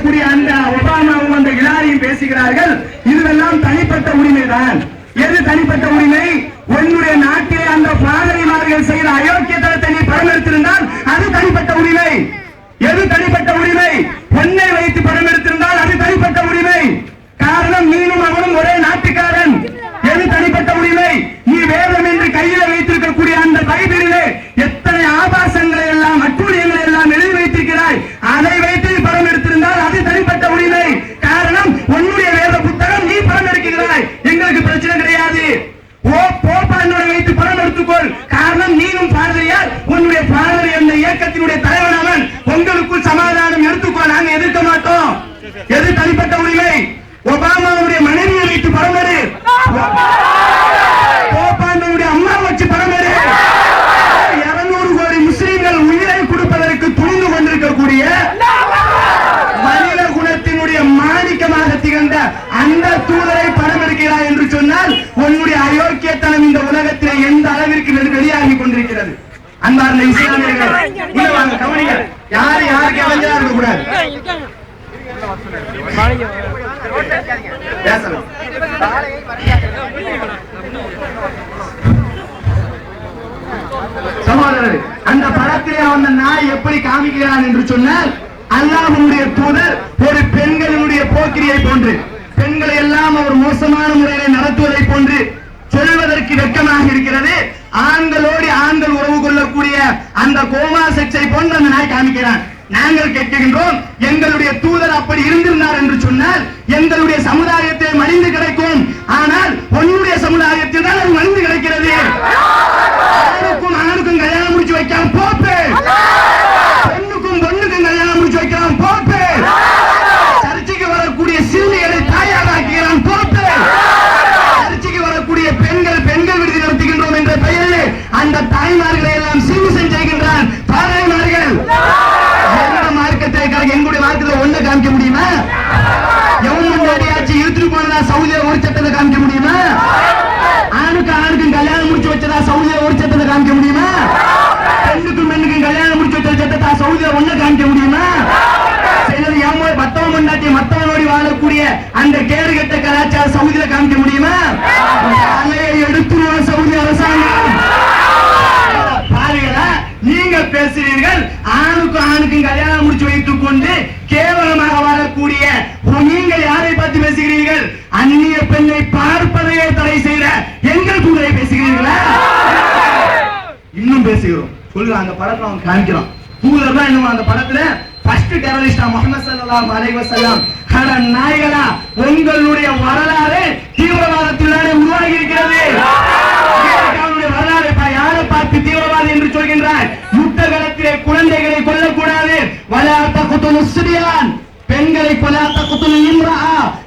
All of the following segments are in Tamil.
இருக்கக்கூடிய அந்த ஒபாமாவும் அந்த ஹிலாரியும் பேசுகிறார்கள். இதுவெல்லாம் தனிப்பட்ட உரிமைதான். எது தனிப்பட்ட உரிமை? உன்னுடைய நாட்டிலே அந்த பாதிரிமார்கள் செய்த அயோக்கியத்தனத்தை நீ படமெடுத்திருந்தால் அது தனிப்பட்ட உரிமை. எது தனிப்பட்ட உரிமை? பொன்னை வைத்து படம் எடுத்திருந்தால் அது தனிப்பட்ட உரிமை காரணம் நீனும் அவனும் ஒரே நாட்டுக்காரன் எது தனிப்பட்ட உரிமை நீ வேதம் என்று கையில வைத்திருக்கக்கூடிய அந்த பைபிளிலே எத்தனை ஆபாசங்களை எல்லாம் அட்டூழியங்களை எல்லாம் எழுதி வைத்திருக்கிறாய் அதை வைத்து நீ படம் எடுத்திருந்தால் அது தனிப்பட்ட உரிமை காரணம் உன்னுடைய வேத புத்தகம் நீ படம் எடுக்கிறாய் எங்களுக்கு பிரச்சனை கிடையாது ஓ போப்பாண்டோட வைத்து படம் எடுத்துக்கொள் காரணம் நீனும் பாதிரியார் உன்னுடைய பாதிரி அந்த இயக்கத்தினுடைய தலைவன் அவன் உங்களுக்குள் சமாதானம் எடுத்துக்கோ நாங்க எதிர்க்க மாட்டோம் எது தனிப்பட்ட உரிமை ஒபாமாவுடைய மனைவியை வைத்து படம் எடு போப்பாண்டனுடைய அம்மா வச்சு படம் எடு இருநூறு கோடி முஸ்லிம்கள் உயிரை கொடுப்பதற்கு துணிந்து கொண்டிருக்கக்கூடிய மனித குணத்தினுடைய மாணிக்கமாக திகழ்ந்த அந்த தூதரை படம் எடுக்கிறார் என்று சொன்னால் உன்னுடைய அயோக்கியத்தனம் இந்த உலகத்திலே எந்த அளவிற்கு வெளியாகி கொண்டிருக்கிறது? அன்பார்ந்த இஸ்லாமியர்கள் வாங்க கவனிங்க. யாரு யாருக்கு இளைஞரா இருக்க கூடாது சகோதரர் அந்த படத்திலே அந்த நாய் எப்படி காமிக்கிறான் என்று சொன்னால் அல்லாஹனுடைய தூதர் ஒரு பெண்களினுடைய போக்கிரியை போன்று. பெண்களை எல்லாம் அவர் மோசமான முறையில் நடத்துவதை போன்று சொல்வதற்கு வெக்கமாக இருக்கிறது. ஆண்களோடு ஆண்கள் உறவு கொள்ளக்கூடிய அந்த கோமா செக்ஸை போன்று அந்த நாய் காமிக்கிறான். நாங்கள் கேட்கின்றோம் எங்களுடைய தூதர் அப்படி இருந்திருந்தார் என்று சொன்னால் எங்களுடைய சமுதாயத்தை மலிந்து கிடைக்கும். ஆனால் உன்னுடைய சமுதாயத்தில் தான் அது மலிந்து கிடைக்கிறது ஆணுக்கும் ஆணுக்கும் கல்யாணம் முடிச்சு வைக்காம போப்பு பெண்ணுக்கும் பொண்ணுக்கும் கல்யாணம் முடிச்சு வைக்கலாம் போப்பு சர்ச்சைக்கு வரக்கூடிய சிறுமிகளை தாயாக ஆக்குகிறான் போப்பு சர்ச்சைக்கு வரக்கூடிய பெண்கள் பெண்கள் விடுதி நடத்துகின்றோம் என்ற பெயரில் அந்த தாய்மார்களை எல்லாம் சீமிசம் செய்கின்றான் பாதைமார்கள் எந்த மார்க்கத்தை கலக்க எங்களுடைய மார்க்கத்தில் ஒண்ணு காமிக்க முடியுமா எவன் முன்னாடியாச்சு இழுத்துட்டு போனதா சவுதியில ஒரு சட்டத்தை காமிக்க முடியுமா ஆணுக்கு ஆணுக்கும் கல்யாணம் முடிச்சு வச்சதா சவுதியில ஒரு சட்டத்தை காமிக்க முடியுமா பெண்ணுக்கும் பெண்ணுக்கும் கல்யாணம் முடிச்சு வச்ச சட்டத்தை ஒண்ணு காமிக்க முடியுமா? சிலர் ஏமோ மத்தவன் முன்னாடி மத்தவனோடி வாழக்கூடிய அந்த கேடு கெட்ட கலாச்சார சவுதியில காமிக்க முடியுமா? தலையை எடுத்துருவோம் சவுதி அரசாங்கம். பாருங்களா நீங்க பேசுறீர்கள் ஆணுக்கும் ஆணுக்கும் கல்யாணம் முடிச்சு வைத்துக் கொண்டு கேவலமாக வாழக்கூடிய நீங்கள் யாரை பார்த்து பேசுகிறீர்கள்? அந்நிய பெண்ணை பார்ப்பதையே தடை செய்த எங்கள் கூட பேசுகிறீர்களா? இன்னும் பேசுகிறோம். சொல்லுங்க அந்த படத்துல அவன் காமிக்கிறான். தூதர் தான் இன்னும் அந்த படத்துல ஃபர்ஸ்ட் டெரரிஸ்டா முகமது சல்லாம் அலைவசல்லாம் அட நாயகனா உங்களுடைய வரலாறு தீவிரவாதத்தினாலே உருவாகி இருக்கிறது. வரலாறு யாரை பார்த்து தீவிரவாதி என்று சொல்கின்றார்? யுத்த காலத்திலே குழந்தைகளை கொல்லக்கூடாது. வலாத்த குத்துலு சிறியான் பெண்களை கொல்லாத்த குத்துலு இம்ரா.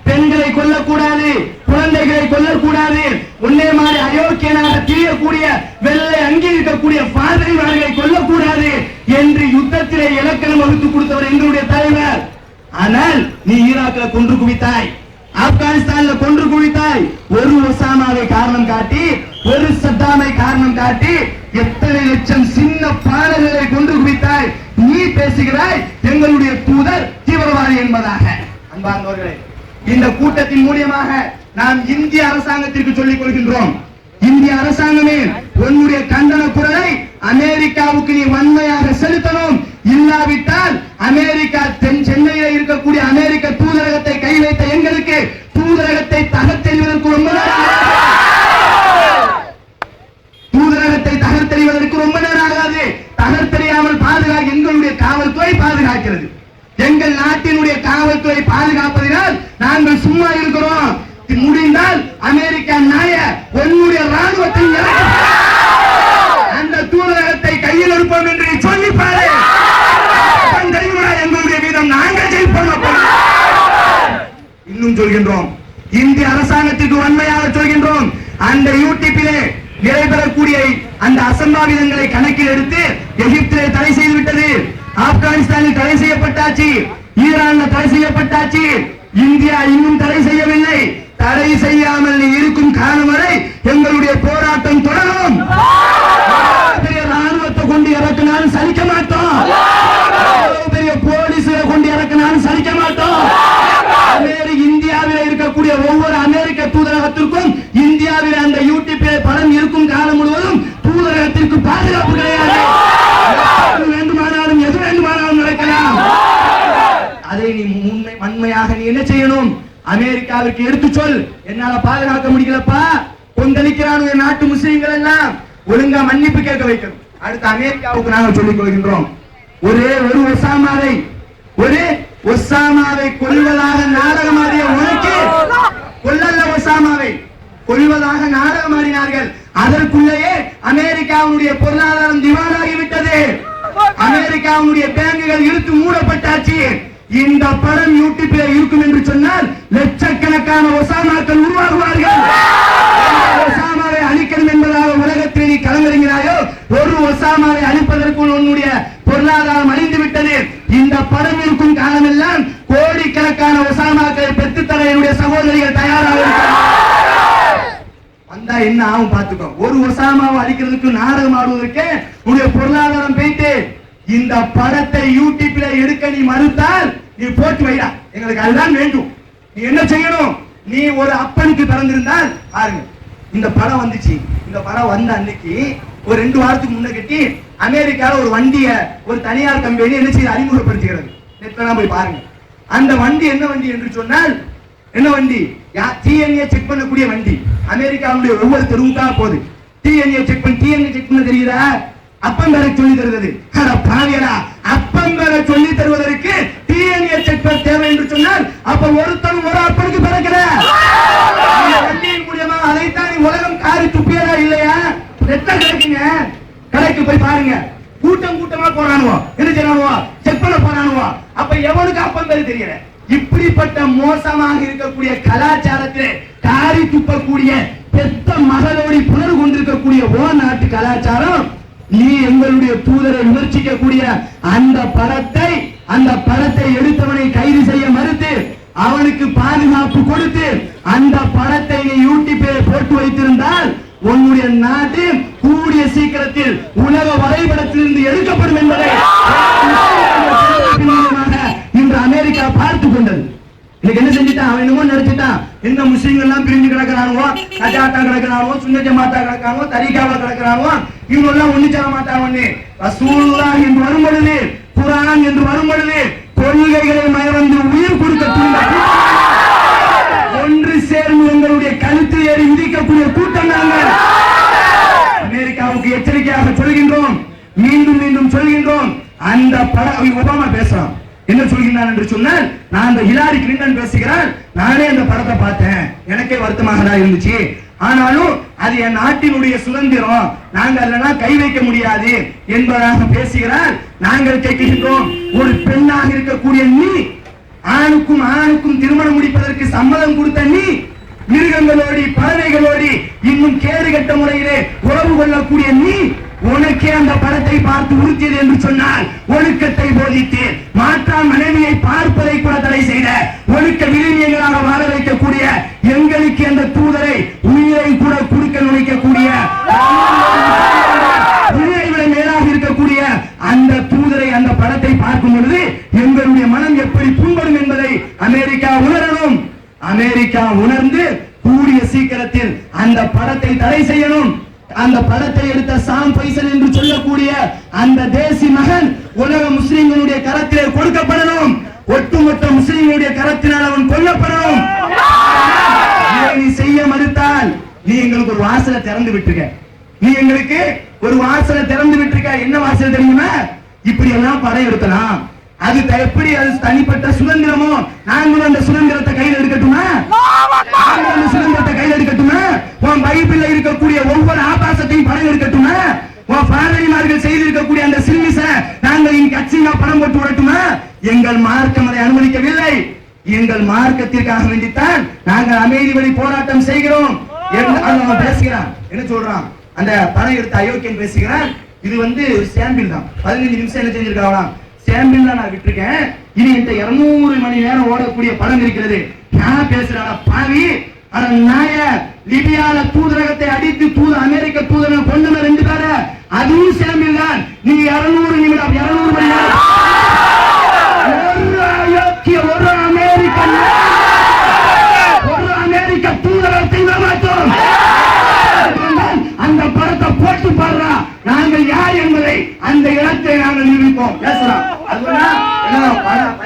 பெண்களை கொல்லக்கூடாது. குழந்தைகளை கொல்லக்கூடாது. உன்னே மாதிரி அயோக்கியனாக தெரியக்கூடிய வெள்ள அங்கி இருக்கக்கூடிய பாதிரிமார்களை கொல்லக்கூடாது என்று யுத்தத்திலே இலக்கணம் வகுத்து கொடுத்தவர் எங்களுடைய தலைவர். ஆனால் நீ ஈராக்ல கொன்று குவித்தாய். ஆப்கானிஸ்தான்ல கொன்று குவித்தாய். ஒரு ஒசாமாவை காரணம் காட்டி ஒரு சத்தாமை காரணம் காட்டி எத்தனை லட்சம் சின்ன பாடல்களை கொன்று குவித்தாய். நீ பேசுகிறாய் எங்களுடைய தூதர் தீவிரவாதி என்பதாக. அன்பார்ந்தவர்களே இந்த கூட்டத்தின் மூலியமாக நாம் இந்திய அரசாங்கத்திற்கு சொல்லிக் கொள்கின்றோம். இந்திய அரசாங்கமே உன்னுடைய கண்டன குரலை அமெரிக்காவுக்கு நீ வன்மையாக செலுத்தணும். இல்லாவிட்டால் அமெரிக்கா தென் சென்னையில இருக்கக்கூடிய அமெரிக்க தூதரகத்தை கை வைத்த எங்களுக்கு தூதரகத்தை தகர்த்தெறிவதற்கு ரொம்ப தூதரகத்தை தகர்த்தெறிவதற்கு ரொம்ப நேரம் ஆகாது. தகர்த்தெறியாமல் பாதுகாக்க எங்களுடைய காவல்துறை பாதுகாக்கிறது. எங்கள் நாட்டினுடைய காவல்துறை பாதுகாப்பதினால் நாங்கள் சும்மா இருக்கிறோம். முடிந்தால் அமெரிக்கா நாய உன்னுடைய ராணுவத்தை அந்த தூதரகத்தை கையில் எடுப்போம் என்று நீ சொல்லி பாரு அப்பன் தெரியுமா எங்களுடைய வீதம் நாங்கள் ஜெயிப்போம் அப்பா. என்றும் சொல்கின்றோம். இந்திய அரசாங்கத்திற்கு வன்மையாக சொல்கின்றோம். அந்த யூடியூப்பிலே நடைபெறக்கூடிய அந்த அசம்பாவிதங்களை கணக்கில் எடுத்து எகிப்திலே தடை செய்து விட்டது ஆப்கானிஸ்தானில் தடை செய்யப்பட்டாச்சு. ஈரான்ல தடை செய்யப்பட்டாச்சு. இந்தியா இன்னும் தடை செய்யவில்லை. தடை செய்யாமல் இருக்கும் காலம் வரை எங்களுடைய போராட்டம் தொடரும். ராணுவத்தை கொண்டு இறக்கினாலும் சலிக்க மாட்டோம் எவ்வளவு பெரிய போலீஸை கொண்டு இறக்கினாலும் நாளும் சலிக்க மாட்டோம் அமெரி இந்தியாவில் இருக்கக்கூடிய ஒவ்வொரு அமெரிக்க தூதரகத்திற்கும் இந்தியாவில் அந்த யூடியூப்பில் படம் இருக்கும் காலம் முழுவதும் தூதரகத்திற்கு பாதுகாப்பு கிடையாது எது வேண்டுமானாலும் எது வேண்டுமானாலும் நடக்கலாம் அதை நீ உண்மை வன்மையாக நீ அமெரிக்காவிற்கு எடுத்து சொல். என்னால பாதுகாக்க முடியலப்பா. கொந்தளிக்கிறான் நாட்டு முஸ்லீம்கள் எல்லாம். ஒழுங்கா மன்னிப்பு கேட்க வைக்கணும். அடுத்து அமெரிக்காவுக்கு நாங்கள் சொல்லிக் கொள்கின்றோம். ஒரே ஒரு ஒசாமாவை ஒரு ஒசாமாவை கொள்வதாக நாடகமாறிய உனக்கு கொள்ளல்ல ஒசாமாவை. கொள்வதாக நாடகமாறினார்கள் அதற்குள்ளேயே அமெரிக்காவுடைய பொருளாதாரம் திவாலாகிவிட்டது. அமெரிக்காவுடைய பேங்குகள் இழுத்து மூடப்பட்டாச்சு. இந்த படம் யூடியூப்ல இருக்கும் என்று சொன்னால் லட்சக்கணக்கான ஒசாமாக்கள் உருவாகுவார்கள். ஒசாமாவை அழிக்கணும் என்பதாக உலகத்தில் நீ கலங்குறீங்கிறாயோ ஒரு ஒசாமாவை அழிப்பதற்குள் உன்னுடைய பொருளாதாரம் அழிந்து விட்டது இந்த படம் இருக்கும் காலமெல்லாம் கோடிக்கணக்கான ஒசாமாக்களை பெற்றுத்தர என்னுடைய சகோதரிகள் தயாராக வந்தா என்ன ஆகும் பாத்துக்கோ ஒரு ஒசாமாவை அழிக்கிறதுக்கு நாடகம் ஆடுவதற்கு உன்னுடைய பொருளாதாரம் போயிட்டு இந்த படத்தை யூடியூப்ல எடுக்க நீ மறுத்தால் நீ போட்டு வைடா. எங்களுக்கு அதுதான் வேண்டும். நீ என்ன செய்யணும்? நீ ஒரு அப்பனுக்கு பிறந்திருந்தால் பாருங்க இந்த படம் வந்துச்சு. இந்த படம் வந்த அன்னைக்கு ஒரு ரெண்டு வாரத்துக்கு முன்ன கட்டி அமெரிக்கால ஒரு வண்டிய ஒரு தனியார் கம்பெனி என்ன செய்ய அறிமுகப்படுத்துகிறது. நெட்லாம் போய் பாருங்க. அந்த வண்டி என்ன வண்டி என்று சொன்னால் என்ன வண்டி? டிஎன்ஏ செக் பண்ணக்கூடிய வண்டி. அமெரிக்காவுடைய ஒவ்வொரு தெருவுக்கா போகுது. டிஎன்ஏ செக் பண்ணி டிஎன்ஏ செக் பண்ண தெரியுதா? அப்பம் வேற சொல்லி தருது அட பாவியலா அப்பம் பெற சொல்லி தருவதற்கு டிஎன்ஏ செக் பண்ண தேவை என்று சொன்னால் அப்ப ஒருத்தன் ஒரு அப்பனுக்கு பிறக்கல வண்டியின் மூலியமா அதைத்தான் நீ உலகம் காரி துப்பியதா இல்லையா? எத்த கிடைக்குங்க? கடைக்கு போய் பாருங்க. கூட்டம் கூட்டமா போறானுவோ. என்ன செய்யணுவோ செக் பண்ண போறானுவோ. அப்ப எவனுக்கு அப்பம் பேரு தெரியல. இப்படிப்பட்ட மோசமாக இருக்கக்கூடிய கலாச்சாரத்தில் காரி துப்பக்கூடிய பெத்த மகளோடி புணர்வு கொண்டிருக்கக்கூடிய ஓ நாட்டு கலாச்சாரம் நீ எங்களுடைய தூதரை விமர்சிக்கக்கூடிய அந்த படத்தை அந்த படத்தை எடுத்தவனை கைது செய்ய மறுத்து அவனுக்கு பாதுகாப்பு கொடுத்து அந்த படத்தை நீ யூடியூபில் போட்டு வைத்திருந்தால் உன்னுடைய நாட்டு கூடிய சீக்கிரத்தில் உலக வரைபடத்திலிருந்து எடுக்கப்படும் என்பதை இன்று அமெரிக்கா பார்த்து கொண்டது. இன்னைக்கு என்ன செஞ்சுட்டான்? அவன் என்னமோ நினைச்சிட்டான். என்ன முஸ்லீம்கள் எல்லாம் பிரிஞ்சு கிடக்குறானுவோ கஜாட்டா கிடக்குறானுவோ சுண்ண ஜமாத்தா கிடக்குறானுவோ தரிகாவா கிடக்குறானுவோ இவங்க எல்லாம் ஒண்ணு சேர மாட்டாங்க ரசூல்லா என்று வரும் பொழுது குரான் என்று வரும் பொழுது கொள்கைகளை மறந்து உயிர் கொடுக்க தூண்ட ஒன்று சேர்ந்து எங்களுடைய கழுத்து ஏறி மிதிக்கக்கூடிய கூட்டம் நாங்கள் அமெரிக்காவுக்கு எச்சரிக்கையாக சொல்கின்றோம் மீண்டும் மீண்டும் சொல்கின்றோம் அந்த பட ஒபாமா பேசுறான் என்ன சொல்கிறான் என்று சொன்னால் நான் அந்த ஹிலாரி கிளின்டன் பேசுகிறான் நானே அந்த படத்தை பார்த்தேன். எனக்கே வருத்தமாக தான் இருந்துச்சு. ஆனாலும் அது என் நாட்டினுடைய சுதந்திரம். நாங்கள் அதெல்லாம் கை வைக்க முடியாது என்பதாக பேசுகிறார் நாங்கள் கேட்கின்றோம் ஒரு பெண்ணாக இருக்கக்கூடிய நீ ஆணுக்கும் ஆணுக்கும் திருமணம் முடிப்பதற்கு சம்மதம் கொடுத்த நீ மிருகங்களோடி பறவைகளோடி இன்னும் கேடு கட்ட முறையிலே உறவு கொள்ளக்கூடிய நீ உனக்கே அந்த படத்தை பார்த்து உறுத்தியது என்று சொன்னால் ஒழுக்கத்தை போதித்து மாற்றா மனைவியை பார்ப்பதை கூட தடை செய்த ஒழுக்க விழுமியங்களாக வாழ வைக்கக்கூடிய எங்களுக்கு அந்த தூதரை உயிரை கூட குடுக்க நினைக்கக்கூடிய உயிரை விட மேலாக இருக்கக்கூடிய அந்த தூதரை அந்த படத்தை பார்க்கும் பொழுது எங்களுடைய மனம் எப்படி புண்படும் என்பதை அமெரிக்கா உணரணும் வந்து கூடிய சீக்கிரத்தில் அந்த படத்தை தடை செய்யணும். அந்த படத்தை எடுத்த சாம் பைசன் என்று சொல்லக்கூடிய அந்த தேசி மகன் உலக முஸ்லிம்களுடைய கரத்திலே கொடுக்கப்படணும். ஒட்டுமொத்த முஸ்லிம்களுடைய கரத்தினால் அவன் கொல்லப்படணும். நீ செய்ய மறுத்தால் நீ எங்களுக்கு ஒரு வாசலை திறந்து விட்டுருக்க. நீ எங்களுக்கு ஒரு வாசலை திறந்து விட்டுருக்க. என்ன வாசல் தெரியுமா? இப்படி எல்லாம் படம் எடுக்கலாம் அது எப்படி அது தனிப்பட்ட சுதந்திரமோ? நாங்களும் அந்த சுதந்திரத்தை கையில் எடுக்கட்டுமா? அந்த சுதந்திரத்தை கையில் எடுக்கட்டுமா? உன் பைபிள்ல இருக்கக்கூடிய ஒவ்வொரு ஆபாசத்தையும் படம் எடுக்கட்டுமா? உன் பாதிரிமார்கள் செய்திருக்கக்கூடிய அந்த சில்மிச நாங்கள் இனி கட்சியா பணம் போட்டு விடட்டுமா? எங்கள் மார்க்கம் அதை அனுமதிக்கவில்லை. எங்கள் மார்க்கத்திற்காக வேண்டித்தான் நாங்கள் அமைதி வழி போராட்டம் செய்கிறோம் என்று அவன் பேசுகிறான். என்ன சொல்றான்? அந்த படம் எடுத்த அயோக்கியன் பேசுகிறான் இது வந்து சாம்பிள் தான். பதினஞ்சு நிமிஷம் என்ன செஞ்சிருக்காங்களாம் சாம்பிள் தான் நான் விட்டுருக்கேன். இனி இந்த இருநூறு மணி நேரம் ஓடக்கூடிய படம் இருக்கிறது. நான் பேசுறான? பாவி அட நாய லிபியால தூதரகத்தை அடித்து தூது அமெரிக்க தூதரகம் கொண்டு ரெண்டு பேர. அதுவும் சாம்பிள் தான். நீ இருநூறு நிமிடம் இருநூறு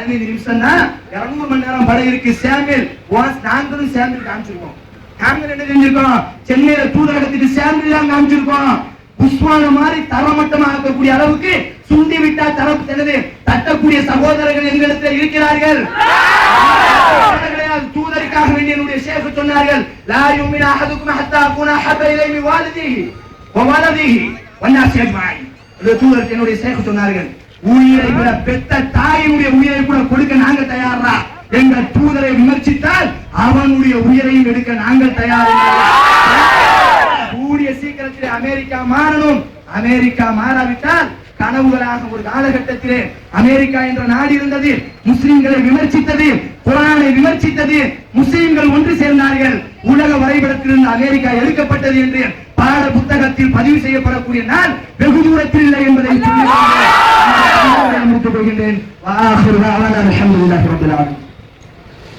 பதினைந்து நிமிஷம் தான் இருநூறு மணி நேரம் படம் இருக்கு. சாமியல் ஒன்ஸ் நாங்களும் சாமியல் காமிச்சிருக்கோம். நாங்கள் என்ன செஞ்சிருக்கோம் சென்னையில தூதரகத்துக்கு சாமியல் தான் காமிச்சிருக்கோம். புஷ்வான மாதிரி தரமட்டமா ஆக்கக்கூடிய அளவுக்கு சுண்டி விட்டா தரம் தனது தட்டக்கூடிய சகோதரர்கள் எங்களிடத்தில் இருக்கிறார்கள். தூதருக்காக வேண்டிய என்னுடைய ஷேக் சொன்னார்கள் லா யுமின் அஹதுக்கும் ஹத்தா அகுன ஹத்த இலைமி மின் வாலிதிஹி. வ வலதிஹி. வன்னாஸ் அஜ்மாயின் தூதருக்கு என்னுடைய ஷேக் சொன்னார்கள் உயிரை கூட பெத்த தாயினுடைய உயிரை கூட கொடுக்க நாங்க தயாரா எங்கள் தூதரை விமர்சித்தால் அவனுடைய உயிரையும் எடுக்க நாங்கள் தயாரா கூடிய சீக்கிரத்திலே அமெரிக்கா மாறணும். அமெரிக்கா மாறாவிட்டால் கனவுகளாக ஒரு காலகட்டத்திலே அமெரிக்கா என்ற நாடு இருந்தது. முஸ்லிம்களை விமர்சித்தது குரானை விமர்சித்தது. முஸ்லிம்கள் ஒன்று சேர்ந்தார்கள். உலக வரைபடத்திலிருந்து அமெரிக்கா எடுக்கப்பட்டது என்று பாட புத்தகத்தில் பதிவு செய்யப்படக்கூடிய நாள் வெகு தூரத்தில் இல்லை என்பதை முடித்துக் கொள்கின்றேன்.